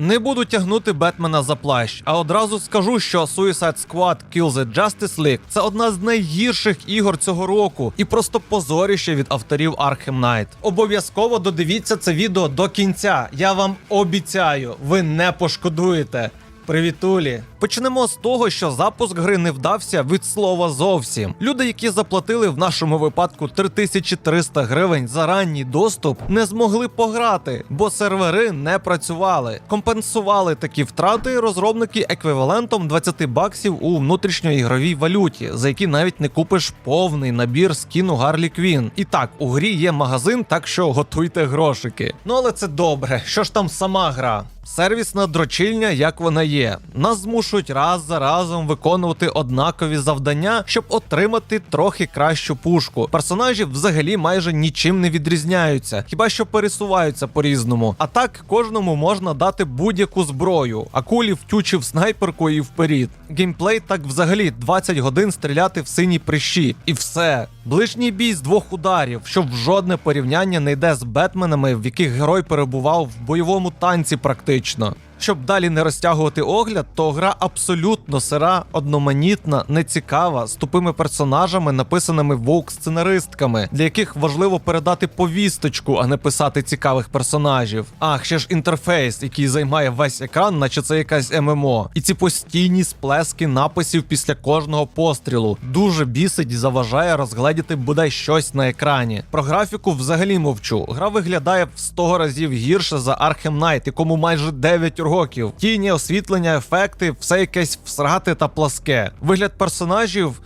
Не буду тягнути Бетмена за плащ, а одразу скажу, що Suicide Squad Kill the Justice League – це одна з найгірших ігор цього року і просто позоріще від авторів Arkham Knight. Обов'язково додивіться це відео до кінця. Я вам обіцяю, ви не пошкодуєте. Привітулі. Почнемо з того, що запуск гри не вдався від слова зовсім. Люди, які заплатили в нашому випадку 3300 гривень за ранній доступ, не змогли пограти, бо сервери не працювали. Компенсували такі втрати розробники еквівалентом 20 баксів у внутрішньоігровій валюті, за які навіть не купиш повний набір скіну Гарлі Квін. І так, у грі є магазин, так що готуйте грошики. Ну але це добре. Що ж там сама гра? Сервісна дрочильня, як вона є. Нас змушують раз за разом виконувати однакові завдання, щоб отримати трохи кращу пушку. Персонажі взагалі майже нічим не відрізняються, хіба що пересуваються по-різному. А так кожному можна дати будь-яку зброю, а кулі втючив снайперку і вперед. Геймплей так взагалі 20 годин стріляти в сині прищі, і все. Ближній бій з двох ударів, що в жодне порівняння не йде з Бетменами, в яких герой перебував в бойовому танці практично. Щоб далі не розтягувати огляд, то гра абсолютно сира, одноманітна, нецікава, з тупими персонажами, написаними вовк сценаристками, для яких важливо передати повісточку, а не писати цікавих персонажів. Ах, ще ж інтерфейс, який займає весь екран, наче це якась ММО. І ці постійні сплески написів після кожного пострілу дуже бісить і заважає розгледіти бодай щось на екрані. Про графіку взагалі мовчу. Гра виглядає в 100 разів гірше за Arkham Knight, якому майже 9 років. Тіні, освітлення, ефекти, все якесь всрагате та пласке. Вигляд персонажів.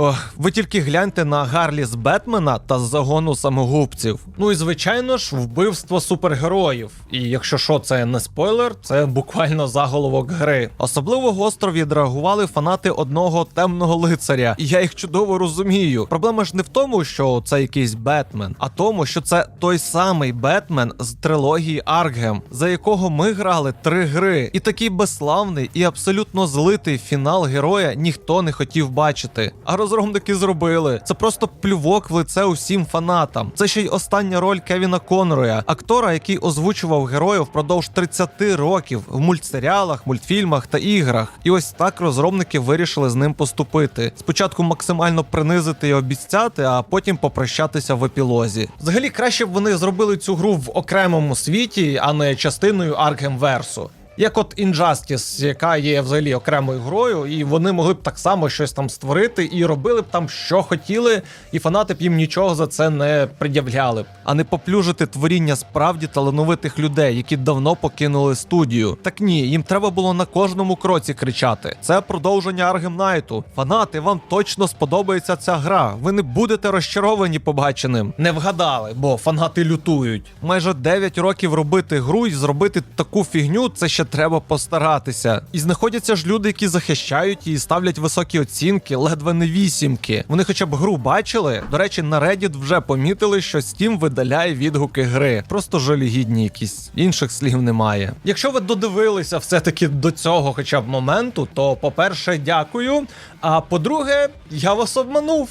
Ох, ви тільки гляньте на Гарлі з Бетмена та з загону самогубців. Ну і звичайно ж, вбивство супергероїв. І якщо що, це не спойлер, це буквально заголовок гри. Особливо гостро відреагували фанати одного темного лицаря, і я їх чудово розумію. Проблема ж не в тому, що це якийсь Бетмен, а тому, що це той самий Бетмен з трилогії Аркгем, за якого ми грали три гри. І такий безславний і абсолютно злитий фінал героя ніхто не хотів бачити. А розробники зробили. Це просто плювок в лице усім фанатам. Це ще й остання роль Кевіна Конроя, актора, який озвучував героя впродовж 30 років в мультсеріалах, мультфільмах та іграх. І ось так розробники вирішили з ним поступити. Спочатку максимально принизити і обіцяти, а потім попрощатися в епілозі. Взагалі, краще б вони зробили цю гру в окремому світі, а не частиною Arkham Версу. Як от Injustice, яка є взагалі окремою грою, і вони могли б так само щось там створити і робили б там, що хотіли, і фанати б їм нічого за це не пред'являли б, а не поплюжити творіння справді талановитих людей, які давно покинули студію. Так ні, їм треба було на кожному кроці кричати. Це продовження Arkham Knight. Фанати, вам точно сподобається ця гра. Ви не будете розчаровані побаченим. Не вгадали, бо фанати лютують. Майже 9 років робити гру і зробити таку фігню, це ще треба постаратися. І знаходяться ж люди, які захищають її, ставлять високі оцінки, ледве не вісімки. Вони хоча б гру бачили. До речі, на Reddit вже помітили, що Steam видаляє відгуки гри. Просто жалігідні якісь. Інших слів немає. Якщо ви додивилися все-таки до цього хоча б моменту, то по-перше, дякую. А по-друге, я вас обманув.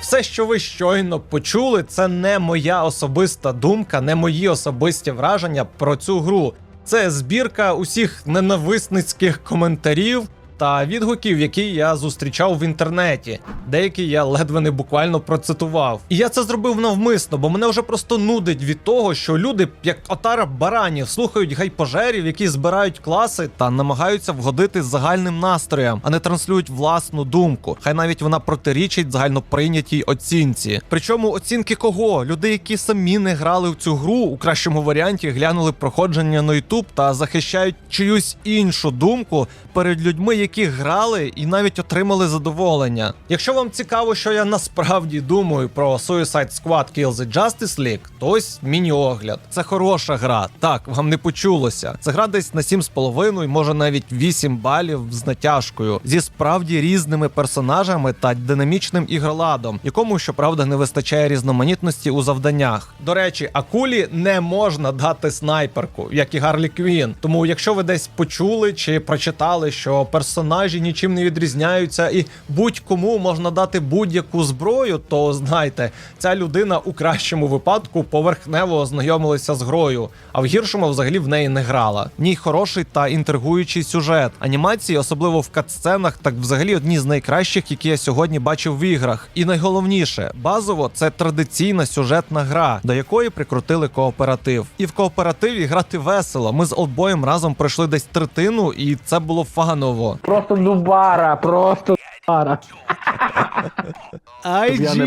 Все, що ви щойно почули, це не моя особиста думка, не мої особисті враження про цю гру. Це збірка усіх ненависницьких коментарів та відгуків, які я зустрічав в інтернеті. Деякі я ледве не буквально процитував. І я це зробив навмисно, бо мене вже просто нудить від того, що люди, як отара баранів, слухають гайпожерів, які збирають класи та намагаються вгодити загальним настроям, а не транслюють власну думку. Хай навіть вона протирічить загальноприйнятій оцінці. Причому оцінки кого? Людей, які самі не грали в цю гру, у кращому варіанті глянули проходження на YouTube та захищають чиюсь іншу думку перед людьми, які грали і навіть отримали задоволення. Якщо вам цікаво, що я насправді думаю про Suicide Squad Kill the Justice League, то ось міні-огляд. Це хороша гра. Так, вам не почулося. Це гра десь на 7,5, може навіть 8 балів з натяжкою, зі справді різними персонажами та динамічним ігроладом, якому, щоправда, не вистачає різноманітності у завданнях. До речі, акулі не можна дати снайперку, як і Гарлі Квін. Тому, якщо ви десь почули чи прочитали, що персонаж персонажі нічим не відрізняються, і будь-кому можна дати будь-яку зброю, то знайте, ця людина у кращому випадку поверхнево ознайомилася з грою, а в гіршому взагалі в неї не грала. Ній хороший та інтригуючий сюжет. Анімації, особливо в катсценах, так взагалі одні з найкращих, які я сьогодні бачив в іграх. І найголовніше, базово це традиційна сюжетна гра, до якої прикрутили кооператив. І в кооперативі грати весело. Ми з Олдбоєм разом пройшли десь третину, і це було фаново. Просто дубара, просто дубара.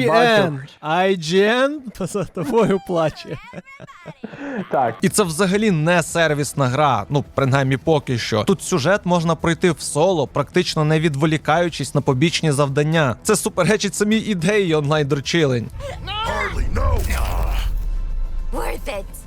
бачив. IGN за тобою плаче. Так, І це взагалі не сервісна гра, ну принаймні поки що. Тут сюжет можна пройти в соло, практично не відволікаючись на побічні завдання. Це суперечить самій ідеї онлайн дрочилень. Worth it.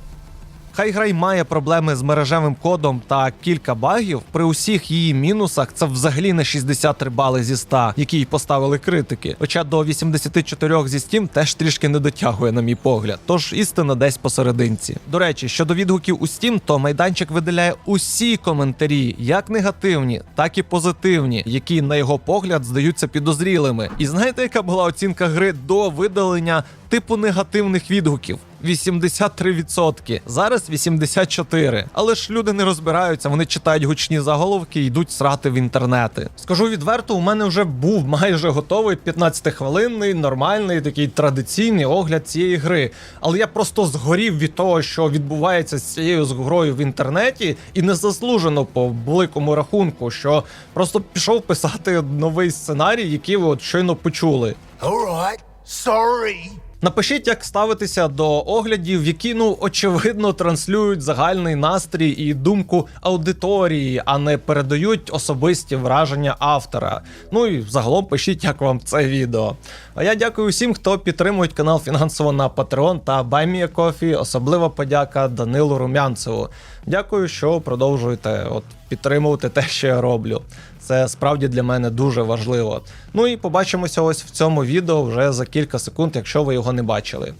Хай гра й має проблеми з мережевим кодом та кілька багів. При усіх її мінусах це взагалі не 63 бали зі 100, які й поставили критики. Хоча до 84 зі Steam теж трішки не дотягує, на мій погляд. Тож істина десь посерединці. До речі, щодо відгуків у Steam, то майданчик виділяє усі коментарі, як негативні, так і позитивні, які на його погляд здаються підозрілими. І знаєте, яка була оцінка гри до видалення типу негативних відгуків? 83%. Зараз 84%. Але ж люди не розбираються, вони читають гучні заголовки і йдуть срати в інтернети. Скажу відверто, у мене вже був майже готовий 15-хвилинний, нормальний, такий традиційний огляд цієї гри. Але я просто згорів від того, що відбувається з цією грою в інтернеті, і незаслужено по великому рахунку, що просто пішов писати новий сценарій, який ви от щойно почули. Alright, sorry. Напишіть, як ставитися до оглядів, які ну очевидно транслюють загальний настрій і думку аудиторії, а не передають особисті враження автора. Ну і загалом пишіть, як вам це відео. А я дякую всім, хто підтримує канал фінансово на Patreon та BuyMeACoffee. Особлива подяка Данилу Румянцеву. Дякую, що продовжуєте от підтримувати те, що я роблю. Це справді для мене дуже важливо. Ну і побачимося ось в цьому відео вже за кілька секунд, якщо ви його не бачили.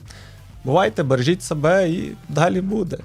Бувайте, бережіть себе і далі буде.